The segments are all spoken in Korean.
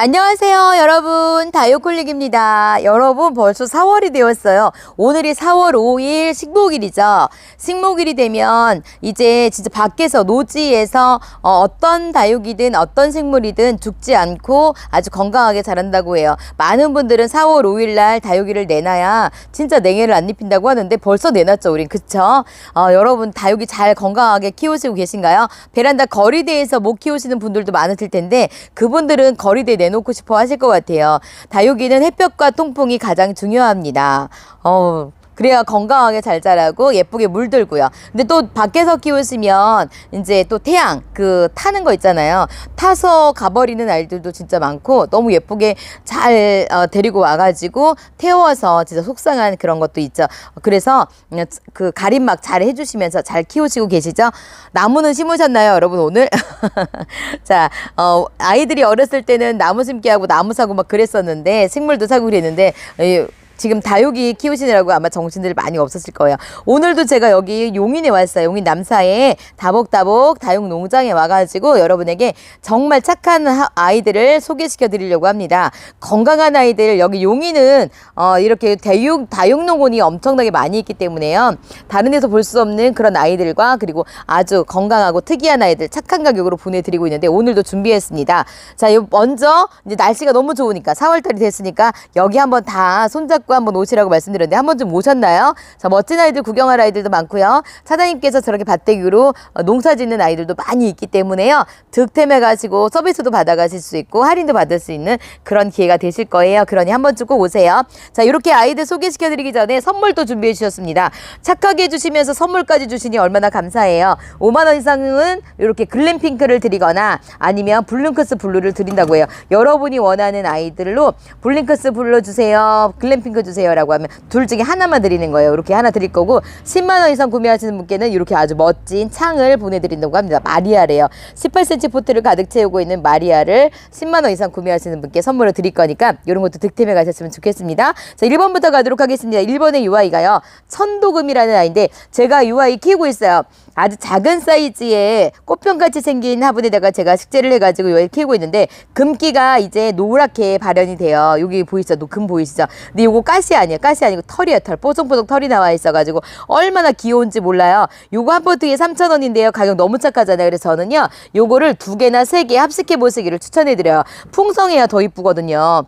안녕하세요, 여러분. 다이어콜릭입니다. 여러분, 벌써 4월이 되었어요. 오늘이 4월 5일 식목일이죠. 식목일이 되면 이제 진짜 밖에서 노지에서 어, 떤 다육이든 어떤 식물이든 죽지 않고 아주 건강하게 자란다고 해요. 많은 분들은 4월 5일 날 다육이를 내놔야 진짜 냉해를 안 입힌다고 하는데 벌써 내놨죠, 우린. 그쵸? 어, 여러분, 다육이 잘 건강하게 키우시고 계신가요? 베란다 거리대에서 못 키우시는 분들도 많으실 텐데 그분들은 거리대 내 놓고 싶어 하실 것 같아요. 다육이는 햇볕과 통풍이 가장 중요합니다. 어, 그래야 건강하게 잘 자라고 예쁘게 물들고요. 근데 또 밖에서 키우시면 이제 또 태양 그 타는 거 있잖아요. 타서 가버리는 아이들도 진짜 많고 너무 예쁘게 잘 어, 데리고 와가지고 태워서 진짜 속상한 그런 것도 있죠. 그래서 그 가림막 잘 해주시면서 잘 키우시고 계시죠? 나무는 심으셨나요, 여러분 오늘? 자, 어, 아이들이 어렸을 때는 나무 심기하고 나무 사고 막 그랬었는데 식물도 사고 그랬는데. 이, 지금 다육이 키우시느라고 아마 정신들 많이 없었을 거예요. 오늘도 제가 여기 용인에 왔어요. 용인 남사에 다복다복 다육 농장에 와가지고 여러분에게 정말 착한 하- 아이들을 소개시켜 드리려고 합니다. 건강한 아이들 여기 용인은 어, 이렇게 대육 다육농원이 엄청나게 많이 있기 때문에요. 다른 데서 볼 수 없는 그런 아이들과 그리고 아주 건강하고 특이한 아이들 착한 가격으로 보내드리고 있는데 오늘도 준비했습니다. 자, 요 먼저 이제 날씨가 너무 좋으니까 4월달이 됐으니까 여기 한번 다 손잡고 한번 오시라고 말씀드렸는데 한 번쯤 오셨나요? 자, 멋진 아이들 구경할 아이들도 많고요. 사장님께서 저렇게 밭대기로 어, 농사 짓는 아이들도 많이 있기 때문에요. 득템해 가지고 서비스도 받아 가실 수 있고 할인도 받을 수 있는 그런 기회가 되실 거예요. 그러니 한 번쯤 꼭 오세요. 자, 이렇게 아이들 소개시켜 드리기 전에 선물도 준비해 주셨습니다. 착하게 해 주시면서 선물까지 주시니 얼마나 감사해요. 5만 원 이상은 이렇게 글램핑크를 드리거나 아니면 블룸크스 블루를 드린다고 해요. 여러분이 원하는 아이들로 블링크스 블루 주세요. 글램핑크 주세요라고 하면 둘 중에 하나만 드리는 거예요. 이렇게 하나 드릴 거고 10만 원 이상 구매하시는 분께는 이렇게 아주 멋진 창을 보내드린다고 합니다. 마리아래요. 18cm 포트를 가득 채우고 있는 마리아를 10만 원 이상 구매하시는 분께 선물로 드릴 거니까 이런 것도 득템해 가셨으면 좋겠습니다. 자, 1번부터 가도록 하겠습니다. 1번의 UI가요. 천도금이라는 아이인데 제가 UI 키우고 있어요. 아주 작은 사이즈의 꽃병같이 생긴 화분에다가 제가 식재를 해가지고 여기 키우고 있는데 금기가 이제 노랗게 발현이 돼요. 여기 보이시죠? 노- 금 보이시죠? 근데 요거 가시 아니에요. 가시 아니고 털이에요. 털. 뽀송뽀송 털이 나와 있어가지고 얼마나 귀여운지 몰라요. 요거 한 포트에 3,000원인데요. 가격 너무 착하잖아요. 그래서 저는요. 요거를 두 개나 세 개 합식해 보시기를 추천해드려요. 풍성해야 더 이쁘거든요.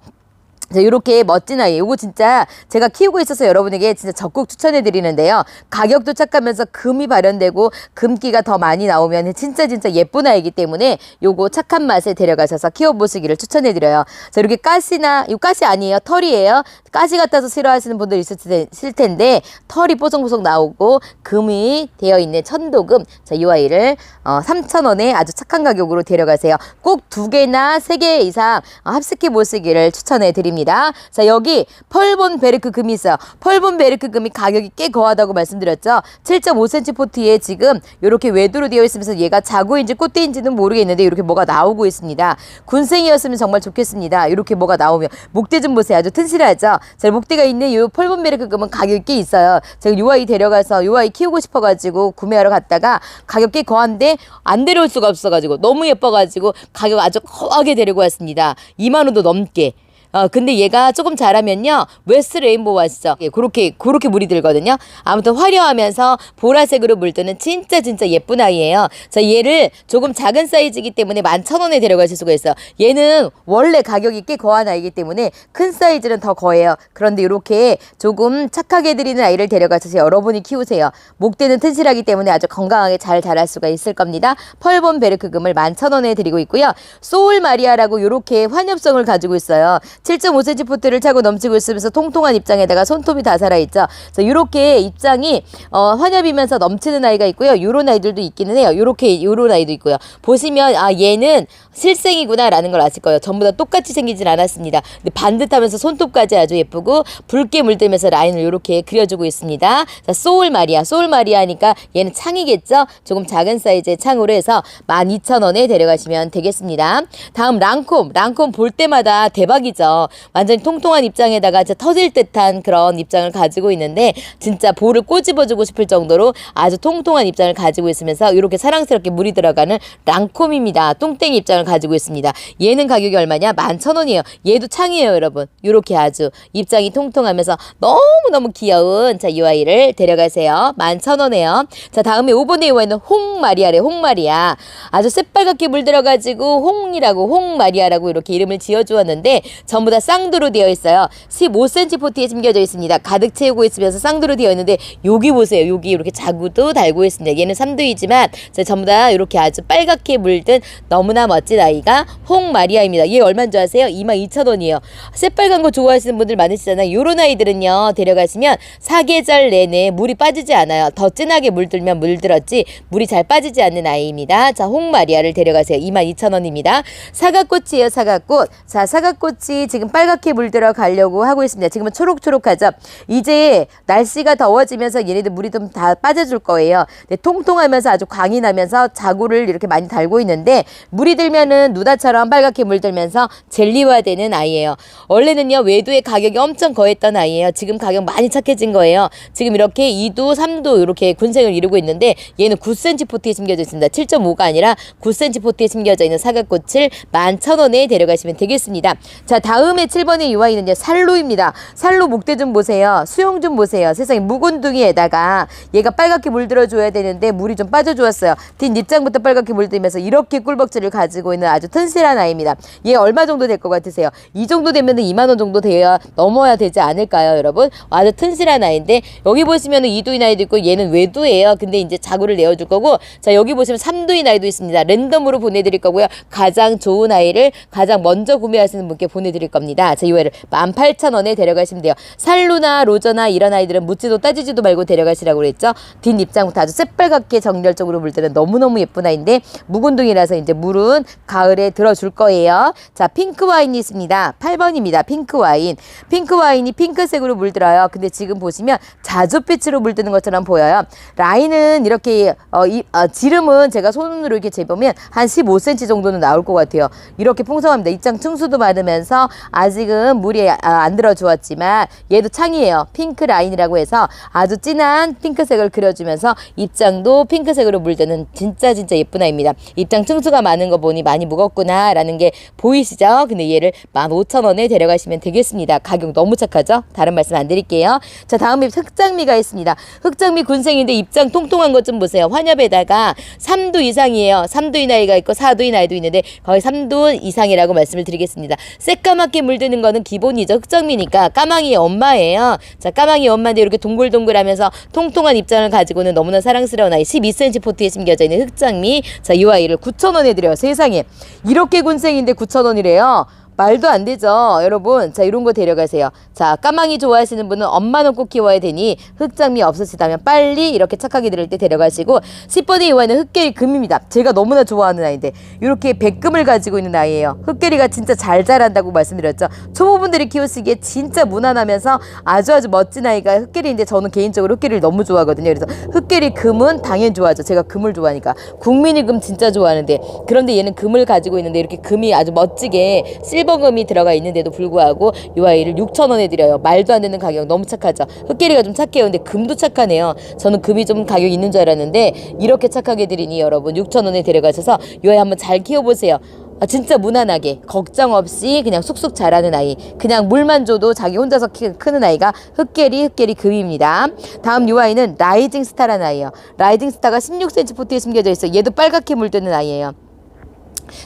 자, 이렇게 멋진 아이. 요거 진짜 제가 키우고 있어서 여러분에게 진짜 적극 추천해 드리는데요. 가격도 착하면서 금이 발현되고 금기가 더 많이 나오면 진짜 진짜 예쁜 아이기 때문에 요거 착한 맛에 데려가셔서 키워보시기를 추천해 드려요. 자, 이렇게 가시나, 요 가시 아니에요. 털이에요. 가시 같아서 싫어하시는 분들 있을 텐데 털이 뽀송뽀송 나오고 금이 되어 있는 천도금. 자, 이 아이를 어, 3,000원에 아주 착한 가격으로 데려가세요. 꼭 두 개나 세 개 이상 어, 합식해 보시기를 추천해 드립니다. 자, 여기 펄본 베르크 금이 있어요. 펄본 베르크 금이 가격이 꽤 거하다고 말씀드렸죠. 7.5cm 포트에 지금 이렇게 외두로 되어 있으면서 얘가 자구인지 꽃대인지는 모르겠는데 이렇게 뭐가 나오고 있습니다. 군생이었으면 정말 좋겠습니다. 이렇게 뭐가 나오면 목대 좀 보세요. 아주 튼실하죠. 자, 목대가 있는 이 펄본 베르크 금은 가격이 꽤 있어요. 제가 요 아이 데려가서 요 아이 키우고 싶어가지고 구매하러 갔다가 가격 꽤 거한데 안 데려올 수가 없어가지고 너무 예뻐가지고 가격 아주 거하게 데리고 왔습니다. 2만 원도 넘게. 어, 근데 얘가 조금 자라면요, 웨스트 레인보우 아시죠? 예, 그렇게, 그렇게 물이 들거든요. 아무튼 화려하면서 보라색으로 물드는 진짜 진짜 예쁜 아이예요. 자, 얘를 조금 작은 사이즈이기 때문에 11,000원에 데려가실 수가 있어요. 얘는 원래 가격이 꽤 거한 아이기 때문에 큰 사이즈는 더 거해요. 그런데 이렇게 조금 착하게 드리는 아이를 데려가셔서 여러분이 키우세요. 목대는 튼실하기 때문에 아주 건강하게 잘 자랄 수가 있을 겁니다. 펄본 베르크금을 11,000원에 드리고 있고요. 소울 마리아라고 이렇게 환엽성을 가지고 있어요. 7.5cm 포트를 차고 넘치고 있으면서 통통한 입장에다가 손톱이 다 살아있죠. 그래서 이렇게 입장이 어, 환엽이면서 넘치는 아이가 있고요. 요런 아이들도 있기는 해요. 요렇게 요런 아이도 있고요. 보시면 아 얘는 실생이구나라는 걸 아실 거예요. 전부 다 똑같이 생기진 않았습니다. 근데 반듯하면서 손톱까지 아주 예쁘고 붉게 물들면서 라인을 이렇게 그려주고 있습니다. 자, 소울 마리아, 소울 마리아니까 얘는 창이겠죠? 조금 작은 사이즈의 창으로 해서 12,000원에 데려가시면 되겠습니다. 다음 랑콤, 랑콤 볼 때마다 대박이죠. 완전히 통통한 입장에다가 진짜 터질 듯한 그런 입장을 가지고 있는데 진짜 볼을 꼬집어주고 싶을 정도로 아주 통통한 입장을 가지고 있으면서 이렇게 사랑스럽게 물이 들어가는 랑콤입니다. 똥땡이 입장 을 가지고 있습니다. 얘는 가격이 얼마냐? 11,000원이에요. 얘도 창이에요, 여러분. 이렇게 아주 입장이 통통하면서 너무너무 귀여운 자, 이 아이를 데려가세요. 11,000원에요. 자, 다음에 5번에 이와있는 홍마리아래, 홍마리아. 아주 새빨갛게 물들어가지고 홍이라고, 홍마리아라고 이렇게 이름을 지어주었는데 전부 다 쌍두로 되어 있어요. 15cm 포트에 심겨져 있습니다. 가득 채우고 있으면서 쌍두로 되어 있는데 여기 보세요. 여기 이렇게 자구도 달고 있습니다. 얘는 3두이지만 전부 다 이렇게 아주 빨갛게 물든 너무나 멋진 아이가 홍마리아입니다. 얘 얼마인 줄 아세요? 22,000원이에요. 새빨간 거 좋아하시는 분들 많으시잖아요. 요런 아이들은요. 데려가시면 사계절 내내 물이 빠지지 않아요. 더 진하게 물들면 물들었지 물이 잘 빠지지 않는 아이입니다. 자, 홍마리아를 데려가세요. 22,000원입니다. 사과꽃이에요. 사과꽃. 자, 사과꽃이 지금 빨갛게 물들어 가려고 하고 있습니다. 지금은 초록초록하죠. 이제 날씨가 더워지면서 얘네들 물이 좀 다 빠져줄 거예요. 네, 통통하면서 아주 광이 나면서 자구를 이렇게 많이 달고 있는데 물이 들면 은 누다처럼 빨갛게 물들면서 젤리화되는 아이예요. 원래는요 외도의 가격이 엄청 거했던 아이예요. 지금 가격 많이 착해진 거예요. 지금 이렇게 2도, 3도 이렇게 군생을 이루고 있는데 얘는 9cm 포트에 심겨져 있습니다. 7.5가 아니라 9cm 포트에 심겨져 있는 사과꽃을 11,000원에 데려가시면 되겠습니다. 자 다음에 7번의 유아인은요 살로입니다. 살로 목대 좀 보세요. 수영 좀 보세요. 세상에 묵은둥이에다가 얘가 빨갛게 물들어줘야 되는데 물이 좀 빠져주었어요. 뒷 입장부터 빨갛게 물들면서 이렇게 꿀벅지를 가지고 있는 아주 튼실한 아이입니다. 얘 얼마 정도 될 것 같으세요? 이 정도 되면 2만 원 정도 돼야 넘어야 되지 않을까요, 여러분? 아주 튼실한 아이인데 여기 보시면 은 2두인 아이도 있고 얘는 외두예요. 근데 이제 자구를 내어줄 거고 자 여기 보시면 3두인 아이도 있습니다. 랜덤으로 보내드릴 거고요. 가장 좋은 아이를 가장 먼저 구매하시는 분께 보내드릴 겁니다. 자, 이 아이를 18,000원에 데려가시면 돼요. 살루나 로저나 이런 아이들은 묻지도 따지지도 말고 데려가시라고 그랬죠. 뒷 입장부터 아주 새빨갛게 정열적으로 물들은 너무너무 예쁜 아이인데 묵은둥이라서 이제 물은 가을에 들어줄 거예요. 자, 핑크 와인이 있습니다. 8번입니다. 핑크 와인. 핑크 와인이 핑크색으로 물들어요. 근데 지금 보시면 자줏빛으로 물드는 것처럼 보여요. 라인은 이렇게 어, 이, 어, 지름은 제가 손으로 이렇게 재보면 한 15cm 정도는 나올 것 같아요. 이렇게 풍성합니다. 입장 층수도 많으면서 아직은 물이 아, 안 들어주었지만 얘도 창이에요. 핑크 라인이라고 해서 아주 진한 핑크색을 그려주면서 입장도 핑크색으로 물드는 진짜 진짜 예쁜 아이입니다. 입장 층수가 많은 거 보니 많이 무겁구나 라는 게 보이시죠? 근데 얘를 15,000원에 데려가시면 되겠습니다. 가격 너무 착하죠? 다른 말씀 안 드릴게요. 자, 다음에 흑장미가 있습니다. 흑장미 군생인데 입장 통통한 것 좀 보세요. 환엽에다가 3두 이상이에요. 3두인 아이가 있고 4두인 아이도 있는데 거의 3두 이상이라고 말씀을 드리겠습니다. 새까맣게 물드는 거는 기본이죠. 흑장미니까 까망이의 엄마예요. 자, 까망이 엄마인데 이렇게 동글동글하면서 통통한 입장을 가지고는 너무나 사랑스러운 아이 12cm 포트에 심겨져 있는 흑장미. 자, 이 아이를 9,000원에 드려요. 세상에. 이렇게 군생인데 9,000원이래요. 말도 안 되죠. 여러분, 자, 이런 거 데려가세요. 자, 까망이 좋아하시는 분은 엄마는 꼭 키워야 되니 흑장미 없으시다면 빨리 이렇게 착하게 들을 때 데려가시고 10번의 이와는 흑계리 금입니다. 제가 너무나 좋아하는 아이인데 이렇게 백금을 가지고 있는 아이예요. 흑계리가 진짜 잘 자란다고 말씀드렸죠. 초보분들이 키우시기에 진짜 무난하면서 아주 아주 멋진 아이가 흑계리인데 저는 개인적으로 흑계리를 너무 좋아하거든요. 그래서 흑계리 금은 당연히 좋아하죠. 제가 금을 좋아하니까. 국민이 금 진짜 좋아하는데 그런데 얘는 금을 가지고 있는데 이렇게 금이 아주 멋지게 실버 금이 들어가 있는데도 불구하고 이 아이를 6,000원에 드려요. 말도 안 되는 가격 너무 착하죠. 흑계리가 좀 착해요. 근데 금도 착하네요. 저는 금이 좀 가격이 있는 줄 알았는데 이렇게 착하게 드리니 여러분 6,000원에 데려가셔서 이 아이 한번 잘 키워보세요. 아, 진짜 무난하게 걱정 없이 그냥 쑥쑥 자라는 아이 그냥 물만 줘도 자기 혼자서 키, 크는 아이가 흑계리 흑계리 금입니다 다음 이 아이는 라이징 스타라는 아이예요 라이징 스타가 16cm 포트에 심겨져 있어 요 얘도 빨갛게 물드는 아이예요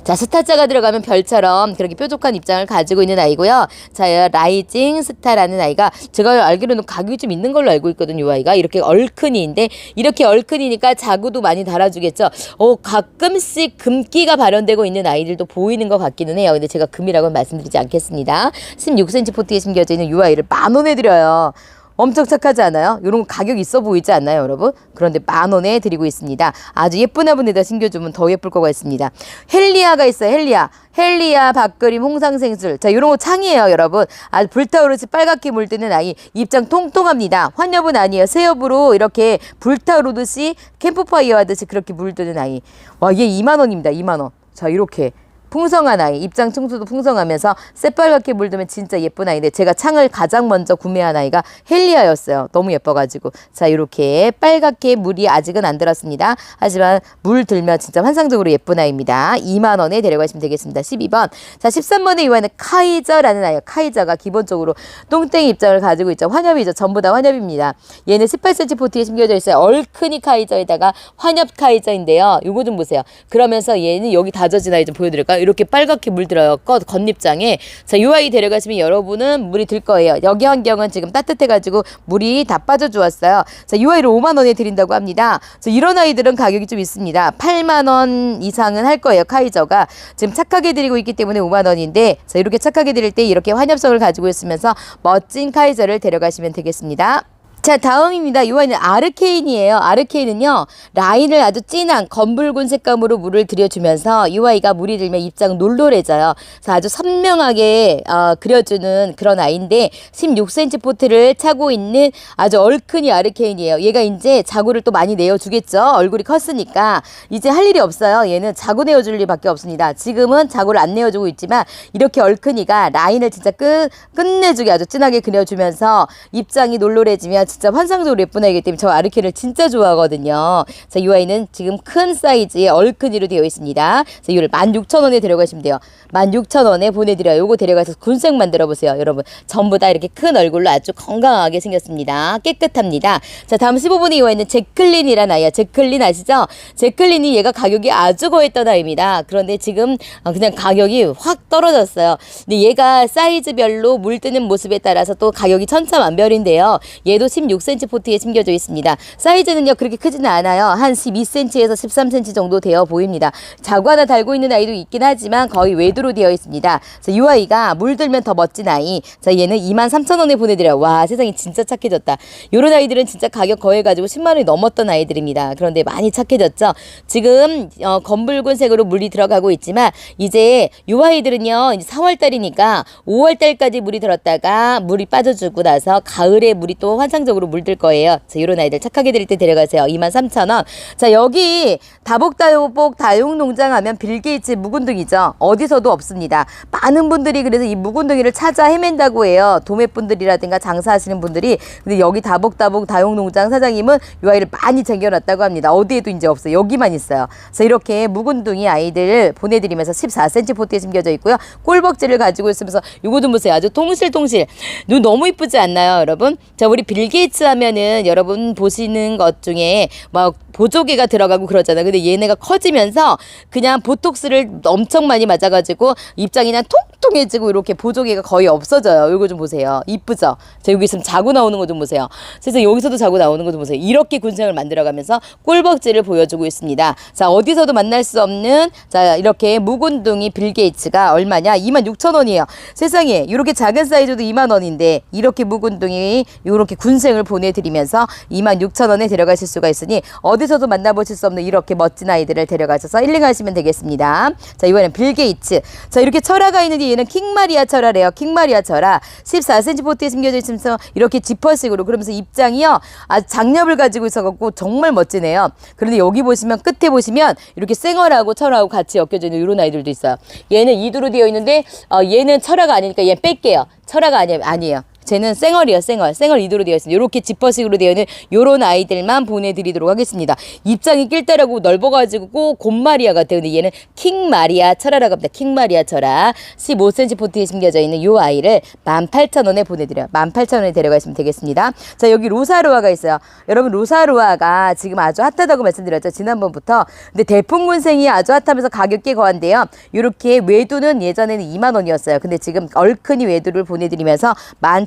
자, 스타자가 들어가면 별처럼 그렇게 뾰족한 입장을 가지고 있는 아이고요. 자, 라이징 스타라는 아이가 제가 알기로는 가격이 좀 있는 걸로 알고 있거든요. 이 아이가 이렇게 얼큰이인데 이렇게 얼큰이니까 자구도 많이 달아주겠죠. 어, 가끔씩 금기가 발현되고 있는 아이들도 보이는 것 같기는 해요. 근데 제가 금이라고는 말씀드리지 않겠습니다. 16cm 포트에 심겨져 있는 이 아이를 만 원에 드려요. 엄청 착하지 않아요? 이런 거 가격 있어 보이지 않나요, 여러분? 그런데 만 원에 드리고 있습니다. 아주 예쁜 화분에다 심겨주면 더 예쁠 거가 있습니다. 헬리아가 있어요, 헬리아. 헬리아, 밥그림, 홍상생술. 자, 이런 거 창이에요, 여러분. 아주 불타오르지 빨갛게 물드는 아이. 입장 통통합니다. 환엽은 아니에요. 새엽으로 이렇게 불타오르듯이 캠프파이어 하듯이 그렇게 물드는 아이. 와, 얘 2만 원입니다, 2만 원. 자, 이렇게. 풍성한 아이, 입장 청소도 풍성하면서 새빨갛게 물들면 진짜 예쁜 아이인데 제가 창을 가장 먼저 구매한 아이가 헬리아였어요. 너무 예뻐가지고 자 이렇게 빨갛게 물이 아직은 안 들었습니다. 하지만 물 들면 진짜 환상적으로 예쁜 아이입니다. 2만 원에 데려가시면 되겠습니다. 12번. 자 13번에 이와는 카이저라는 아이요. 카이저가 기본적으로 똥땡이 입장을 가지고 있죠. 환엽이죠. 전부 다 환엽입니다. 얘는 18cm 포트에 심겨져 있어요. 얼큰이 카이저에다가 환엽 카이저인데요. 요거 좀 보세요. 그러면서 얘는 여기 다져진 아이 좀 보여드릴까요? 이렇게 빨갛게 물들어요. 겉, 겉잎장에. 자, 요 아이 데려가시면 여러분은 물이 들 거예요. 여기 환경은 지금 따뜻해가지고 물이 다 빠져 주었어요. 자, 요 아이를 5만 원에 드린다고 합니다. 자, 이런 아이들은 가격이 좀 있습니다. 8만 원 이상은 할 거예요. 카이저가. 지금 착하게 드리고 있기 때문에 5만 원인데, 자, 이렇게 착하게 드릴 때 이렇게 환엽성을 가지고 있으면서 멋진 카이저를 데려가시면 되겠습니다. 자, 다음입니다. 이 아이는 아르케인이에요. 아르케인은요, 라인을 아주 진한 검붉은 색감으로 물을 들여주면서 이 아이가 물이 들면 입장 놀놀해져요. 그래서 아주 선명하게 어, 그려주는 그런 아이인데 16cm 포트를 차고 있는 아주 얼큰이 아르케인이에요. 얘가 이제 자구를 또 많이 내어주겠죠. 얼굴이 컸으니까 이제 할 일이 없어요. 얘는 자구 내어줄 일밖에 없습니다. 지금은 자구를 안 내어주고 있지만 이렇게 얼큰이가 라인을 진짜 끝 끝내주게 아주 진하게 그려주면서 입장이 놀놀해지면 진짜 환상적으로 예쁜 아이기 때문에 저 아르케를 진짜 좋아하거든요. 자, 이 아이는 지금 큰 사이즈의 얼큰이로 되어 있습니다. 자, 이거를 16,000원에 데려가시면 돼요. 16,000원에 보내드려요. 요거 데려가서 군색 만들어 보세요. 여러분. 전부 다 이렇게 큰 얼굴로 아주 건강하게 생겼습니다. 깨끗합니다. 자, 다음 15분에 이와 있는 제클린이라는 아이야. 제클린 아시죠? 제클린이 얘가 가격이 아주 고했던 아이입니다. 그런데 지금 어, 그냥 가격이 확 떨어졌어요. 근데 얘가 사이즈별로 물뜨는 모습에 따라서 또 가격이 천차만별인데요. 얘도 16cm 포트에 심겨져 있습니다. 사이즈는요 그렇게 크지는 않아요. 한 12cm에서 13cm 정도 되어 보입니다. 자구 하나 달고 있는 아이도 있긴 하지만 거의 외두로 되어 있습니다. 자, 이 아이가 물들면 더 멋진 아이. 자, 얘는 23,000원에 보내드려요. 와, 세상이 진짜 착해졌다. 요런 아이들은 진짜 가격 거해가지고 10만 원이 넘었던 아이들입니다. 그런데 많이 착해졌죠. 지금 어, 검붉은색으로 물이 들어가고 있지만 이제 요 아이들은요 이제 4월 달이니까 5월 달까지 물이 들었다가 물이 빠져주고 나서 가을에 물이 또 환상적으로 물들 거예요. 자, 요런 아이들 착하게 드릴 때 데려가세요. 23,000원. 자, 여기 다복다복 다육농장 하면 빌게이츠 묵은둥이죠. 어디서도 없습니다. 많은 분들이 그래서 이 묵은둥이를 찾아 헤맨다고 해요. 도매분들이라든가 장사하시는 분들이. 근데 여기 다복다복 다육농장 사장님은 이 아이를 많이 챙겨놨다고 합니다. 어디에도 이제 없어요. 여기만 있어요. 그래서 이렇게 묵은둥이 아이들 보내드리면서 14cm 포트에 심겨져 있고요. 꼴벅지를 가지고 있으면서 좀 보세요. 아주 통실통실. 눈 너무 이쁘지 않나요, 여러분? 자, 우리 빌 게이츠 하면은 여러분 보시는 것 중에 막 보조개가 들어가고 그러잖아요. 근데 얘네가 커지면서 그냥 보톡스를 엄청 많이 맞아가지고 입장이 그냥 통통해지고 이렇게 보조개가 거의 없어져요. 이거 좀 보세요. 이쁘죠? 자, 여기 있으면 자고 나오는 거 좀 보세요. 그래서 여기서도 자고 나오는 거 좀 보세요. 이렇게 군생을 만들어가면서 꿀벅지를 보여주고 있습니다. 자, 어디서도 만날 수 없는 자, 이렇게 묵은둥이 빌게이츠가 얼마냐? 26,000원이에요. 세상에 이렇게 작은 사이즈도 2만 원인데 이렇게 묵은둥이 이렇게 군생을 보내드리면서 26,000원에 데려가실 수가 있으니 어디 서도 만나보실 수 없는 이렇게 멋진 아이들을 데려가셔서 힐링하시면 되겠습니다. 자, 이번엔 빌 게이츠. 자, 이렇게 철화가 있는데 얘는 킹마리아 철화래요. 킹마리아 철화. 14cm 포트에 심겨져 있으면서 이렇게 지퍼식으로 그러면서 입장이요. 아주 장렵을 가지고 있어갖고 정말 멋지네요. 그런데 여기 보시면 끝에 보시면 이렇게 쌩얼하고 철화하고 같이 엮여져 있는 이런 아이들도 있어요. 얘는 이두로 되어 있는데 어, 얘는 철화가 아니니까 얘 뺄게요. 철화가 아니, 아니에요. 쟤는 쌩얼이요, 쌩얼. 쌩얼 이도로 되어 있습니다. 이렇게 지퍼식으로 되어 있는 요런 아이들만 보내드리도록 하겠습니다. 입장이 낄다라고 넓어가지고 꼭 곰마리아 같아요. 근데 얘는 킹마리아 철화라고 합니다. 킹마리아 철화. 15cm 포트에 심겨져 있는 요 아이를 18,000원에 보내드려요. 18,000원에 데려가시면 되겠습니다. 자, 여기 로사루아가 있어요. 여러분, 로사루아가 지금 아주 핫하다고 말씀드렸죠. 지난번부터. 근데 대풍군생이 아주 핫하면서 가격 꽤 거한데요. 요렇게 외두는 예전에는 2만원이었어요. 근데 지금 얼큰이 외두를 보내드리면서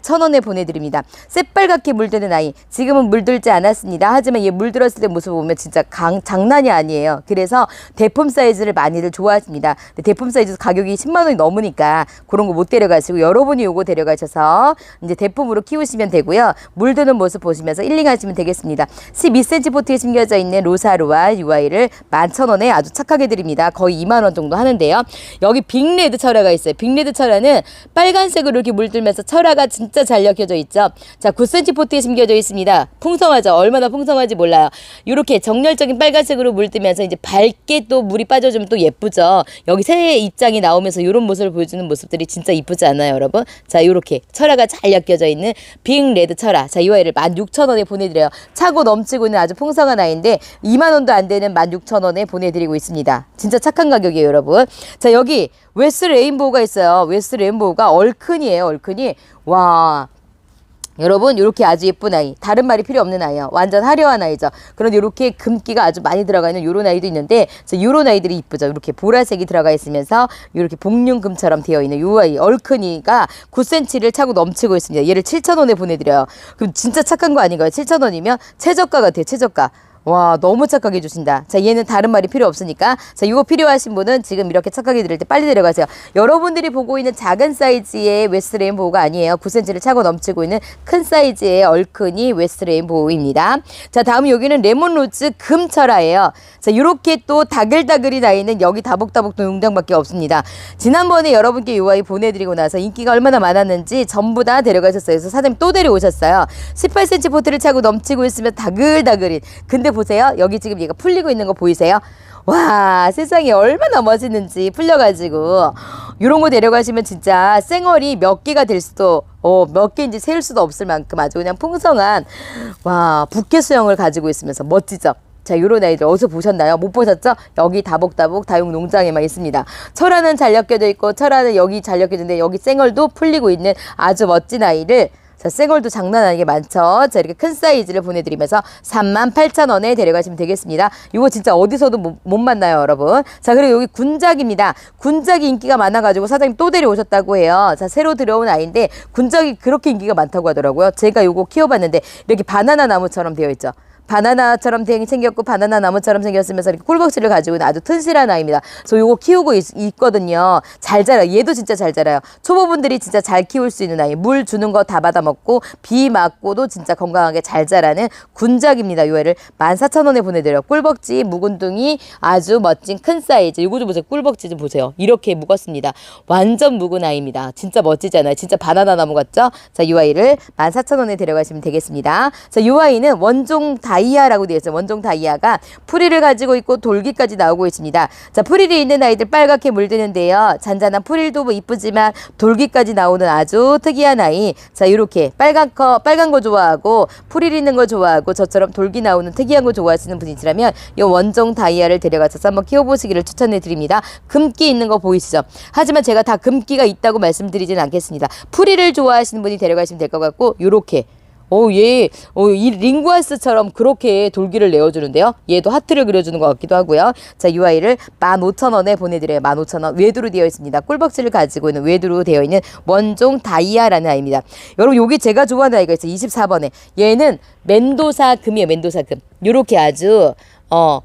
11,000원에 보내드립니다. 새빨갛게 물드는 아이. 지금은 물들지 않았습니다. 하지만 얘 물들었을 때 모습 보면 진짜 강, 장난이 아니에요. 그래서 대품 사이즈를 많이들 좋아하십니다. 대품 사이즈 가격이 10만원이 넘으니까 그런 거 못 데려가시고 여러분이 요거 데려가셔서 이제 대품으로 키우시면 되고요. 물드는 모습 보시면서 힐링하시면 되겠습니다. 12cm 포트에 심겨져 있는 로사루와 UI를 11,000원에 아주 착하게 드립니다. 거의 2만원 정도 하는데요. 여기 빅레드 철화가 있어요. 빅레드 철화는 빨간색으로 이렇게 물들면서 철화가 진짜 진짜 잘 엮여져 있죠. 자, 9cm 포트에 심겨져 있습니다. 풍성하죠. 얼마나 풍성한지 몰라요. 이렇게 정열적인 빨간색으로 물들면서 이제 밝게 또 물이 빠져주면 또 예쁘죠. 여기 새 입장이 나오면서 이런 모습을 보여주는 모습들이 진짜 이쁘지 않아요, 여러분? 자, 이렇게 철화가 잘 엮여져 있는 빅 레드 철화. 자, 이 아이를 16,000원에 보내드려요. 차고 넘치고 있는 아주 풍성한 아이인데 2만 원도 안 되는 16,000원에 보내드리고 있습니다. 진짜 착한 가격이에요, 여러분. 자, 여기 웨스 레인보우가 있어요. 웨스 레인보우가 얼큰이에요, 얼큰이. 와. 여러분 이렇게 아주 예쁜 아이. 다른 말이 필요 없는 아이요 완전 화려한 아이죠. 그런데 이렇게 금기가 아주 많이 들어가 있는 요런 아이도 있는데 요런 아이들이 이쁘죠. 이렇게 보라색이 들어가 있으면서 이렇게 복륜금처럼 되어 있는 요 아이 얼큰이가 9cm를 차고 넘치고 있습니다. 얘를 7,000원에 보내드려요. 그럼 진짜 착한 거 아닌가요? 7,000원이면 최저가 같아요 최저가 와 너무 착하게 해주신다. 자 얘는 다른 말이 필요 없으니까 자 이거 필요하신 분은 지금 이렇게 착하게 드릴 때 빨리 내려가세요. 여러분들이 보고 있는 작은 사이즈의 웨스트 레인보우가 아니에요. 9cm를 차고 넘치고 있는 큰 사이즈의 얼큰이 웨스트 레인보우입니다. 자 다음 여기는 레몬 로즈 금철화예요. 자 이렇게 또 다글다글이 나 있는 여기 다복다복 농장밖에 없습니다. 지난번에 여러분께 이 아이 보내드리고 나서 인기가 얼마나 많았는지 전부 다 데려가셨어요. 그래서 사장님 또 데려오셨어요. 18cm 포트를 차고 넘치고 있으면 다글다글인 근데 보세요. 여기 지금 얘가 풀리고 있는 거 보이세요? 와 세상에 얼마나 멋있는지 풀려가지고 이런 거 데려가시면 진짜 쌩얼이 몇 개가 될 수도 어, 몇 개인지 세울 수도 없을 만큼 아주 그냥 풍성한 와 부캐 수영을 가지고 있으면서 멋지죠. 자, 요런 아이들 어디서 보셨나요? 못 보셨죠? 여기 다복다복 다육 농장에만 있습니다. 철화는 잘 엮여져 있고 철화는 여기 잘 엮여졌는데 여기 쌩얼도 풀리고 있는 아주 멋진 아이를 자, 생얼도 장난 아니게 많죠. 자, 이렇게 큰 사이즈를 보내드리면서 38,000원에 데려가시면 되겠습니다. 이거 진짜 어디서도 못, 못 만나요, 여러분. 자, 그리고 여기 군작입니다. 군작이 인기가 많아가지고 사장님 또 데려오셨다고 해요. 자, 새로 들어온 아이인데 군작이 그렇게 인기가 많다고 하더라고요. 제가 요거 키워봤는데 이렇게 바나나 나무처럼 되어 있죠. 바나나처럼 되- 생겼고 바나나 나무처럼 생겼으면서 이렇게 꿀벅지를 가지고 있는 아주 튼실한 아이입니다. 저 요거 키우고 있, 거든요잘 자라요. 얘도 진짜 잘 자라요. 초보분들이 진짜 잘 키울 수 있는 아이. 물 주는 거 다 받아 먹고 비 맞고도 진짜 건강하게 잘 자라는 군작입니다. 요 애를 14,000원에 보내드려요. 꿀벅지 묵은둥이 아주 멋진 큰 사이즈. 요거 좀 보세요. 꿀벅지 좀 보세요. 이렇게 묵었습니다. 완전 묵은 아이입니다. 진짜 멋지잖아요. 진짜 바나나 나무 같죠? 자, 이 아이를 14,000원에 데려가시면 되겠습니다. 자, 이 아이는 원종 다 이아라고 되어 있어요. 원종 다이아가 풀이를 가지고 있고 돌기까지 나오고 있습니다. 자, 풀이 있는 아이들 빨갛게 물드는데요. 잔잔한 풀일도 뭐 이쁘지만 돌기까지 나오는 아주 특이한 아이. 자, 이렇게 빨간 거, 빨간 거 좋아하고 풀이 있는 거 좋아하고 저처럼 돌기 나오는 특이한 거 좋아하시는 분이시라면 이 원종 다이아를 데려가셔서 한번 키워보시기를 추천해 드립니다. 금기 있는 거 보이시죠? 하지만 제가 다 금기가 있다고 말씀드리지는 않겠습니다. 풀이를 좋아하시는 분이 데려가시면 될 것 같고 요렇게 오, 얘, 어, 이 링구아스처럼 그렇게 돌기를 내어주는데요. 얘도 하트를 그려주는 것 같기도 하고요. 자, 이 아이를 15,000원에 보내드려요. 15,000원. 외두로 되어 있습니다. 꿀벅지를 가지고 있는 외두로 되어 있는 원종 다이아라는 아이입니다. 여러분, 여기 제가 좋아하는 아이가 있어요. 24번에. 얘는 멘도사 금이에요. 멘도사 금. 요렇게 아주, 어,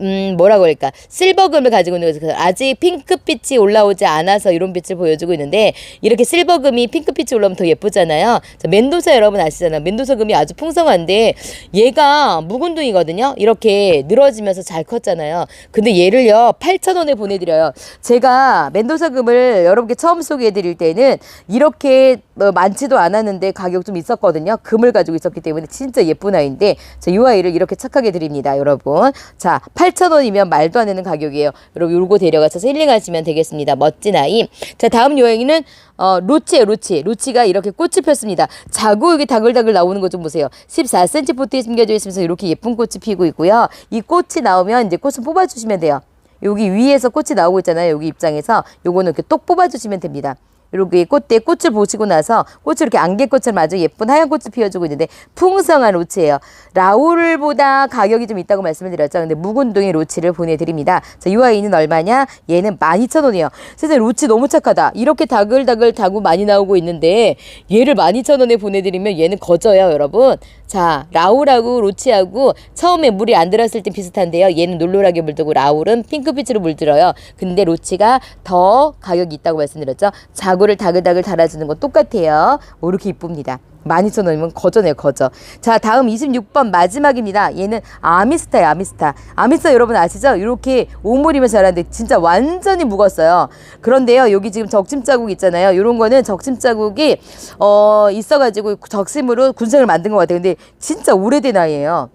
음, 뭐라고 할까. 실버금을 가지고 있는 거죠. 아직 핑크빛이 올라오지 않아서 이런 빛을 보여주고 있는데, 이렇게 실버금이 핑크빛이 올라오면 더 예쁘잖아요. 자, 멘도사 여러분 아시잖아요. 멘도사 금이 아주 풍성한데, 얘가 묵은둥이거든요. 이렇게 늘어지면서 잘 컸잖아요. 근데 얘를요, 8,000원에 보내드려요. 제가 멘도사 금을 여러분께 처음 소개해 드릴 때는, 이렇게 뭐 많지도 않았는데 가격 좀 있었거든요. 금을 가지고 있었기 때문에 진짜 예쁜 아이인데, 자, 이 아이를 이렇게 착하게 드립니다, 여러분. 자, 8,000원이면 말도 안 되는 가격이에요. 여러분, 요거 데려가셔서 힐링하시면 되겠습니다. 멋진 아이. 자, 다음 여행이는, 어, 로치예요, 로치. 로치가 이렇게 꽃이 폈습니다. 자고 여기 다글다글 나오는 거 좀 보세요. 14cm 포트에 숨겨져 있으면서 이렇게 예쁜 꽃이 피고 있고요. 이 꽃이 나오면 이제 꽃을 뽑아주시면 돼요. 여기 위에서 꽃이 나오고 있잖아요. 여기 입장에서 요거는 이렇게 똑 뽑아주시면 됩니다. 이렇게 꽃대 꽃을 보시고 나서 꽃이 이렇게 안개꽃처럼 아주 예쁜 하얀 꽃을 피워주고 있는데 풍성한 로치예요. 라울보다 가격이 좀 있다고 말씀을 드렸죠. 근데 묵은둥이 로치를 보내드립니다. 자, 이 아이는 얼마냐? 얘는 12,000원이에요. 세상에 로치 너무 착하다. 이렇게 다글다글 다고 많이 나오고 있는데 얘를 12,000원에 보내드리면 얘는 거져요, 여러분. 자, 라울하고 로치하고 처음에 물이 안 들었을 때 비슷한데요. 얘는 놀놀하게 물들고 라울은 핑크빛으로 물들어요. 근데 로치가 더 가격이 있다고 말씀드렸죠. 자고 가구를 다글다글 달아주는 건 똑같아요. 오, 이렇게 이쁩니다. 12,000원이면 거저네요, 거저. 자, 다음 26번 마지막입니다. 얘는 아미스타예요, 아미스타. 아미스타 여러분 아시죠? 이렇게 오물이면 자라는데 진짜 완전히 묵었어요. 그런데요, 여기 지금 적심 자국 있잖아요. 이런 거는 적심 자국이 어, 있어가지고 적심으로 군생을 만든 것 같아요. 근데 진짜 오래된 아이예요.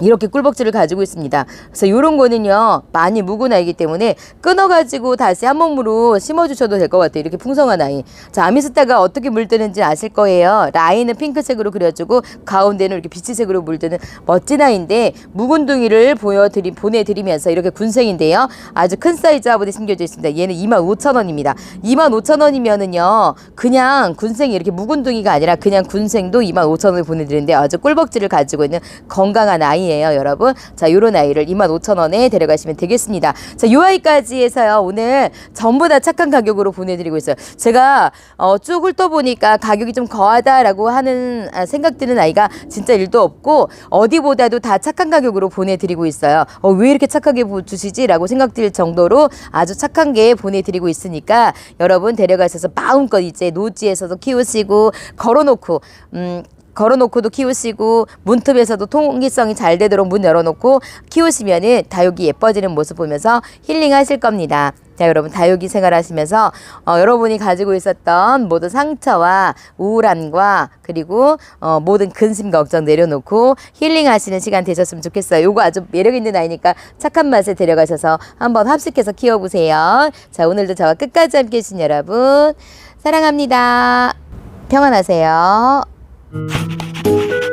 이렇게 꿀벅지를 가지고 있습니다. 그래서 이런 거는요 많이 묵은 아이기 때문에 끊어가지고 다시 한 몸으로 심어주셔도 될 것 같아요. 이렇게 풍성한 아이. 자 아미스타가 어떻게 물드는지 아실 거예요. 라인은 핑크색으로 그려주고 가운데는 이렇게 비치색으로 물드는 멋진 아이인데 묵은 둥이를 보여드리 보내드리면서 이렇게 군생인데요. 아주 큰 사이즈 아버지 심겨져 있습니다. 얘는 25,000원입니다. 25,000원이면은요 그냥 군생이 이렇게 묵은 둥이가 아니라 그냥 군생도 25,000원을 보내드리는데 아주 꿀벅지를 가지고 있는 건강한 아이 예요, 여러분. 자, 요런 아이를 25,000원에 데려가시면 되겠습니다. 자, 요 아이까지 해서요. 오늘 전부 다 착한 가격으로 보내드리고 있어요. 제가 어, 쭉 훑어보니까 가격이 좀 거하다라고 하는 아, 생각 드는 아이가 진짜 일도 없고 어디보다도 다 착한 가격으로 보내드리고 있어요. 어, 왜 이렇게 착하게 보- 주시지라고 생각들 정도로 아주 착한 게 보내드리고 있으니까 여러분 데려가셔서 마음껏 이제 노지에서도 키우시고 걸어놓고 음. 걸어놓고도 키우시고 문틈에서도 통기성이 잘 되도록 문 열어놓고 키우시면은 다육이 예뻐지는 모습 보면서 힐링하실 겁니다. 자 여러분 다육이 생활하시면서 어, 여러분이 가지고 있었던 모든 상처와 우울함과 그리고 어, 모든 근심 걱정 내려놓고 힐링하시는 시간 되셨으면 좋겠어요. 요거 아주 매력 있는 아이니까 착한 맛에 데려가셔서 한번 합식해서 키워보세요. 자 오늘도 저와 끝까지 함께해 주신 여러분 사랑합니다. 평안하세요. Thank you.